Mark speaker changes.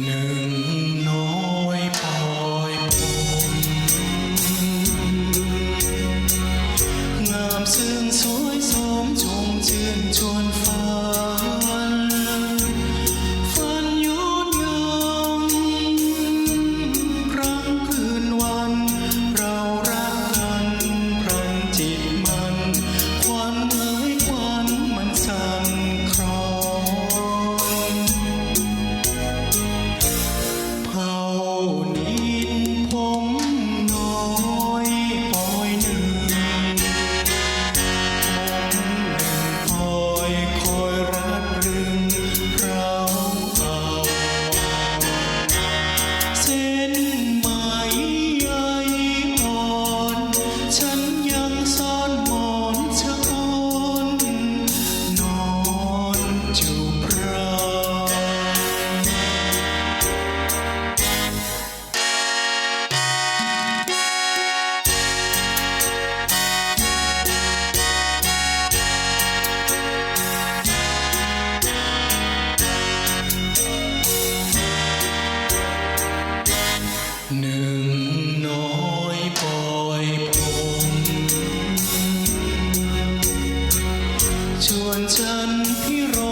Speaker 1: หนึ่งน้อยปล่อยผมงามซึ้งสวยสมชมชื่นชวน หนึ่งน้อยปล่อยผมชวนฉันพี่รอ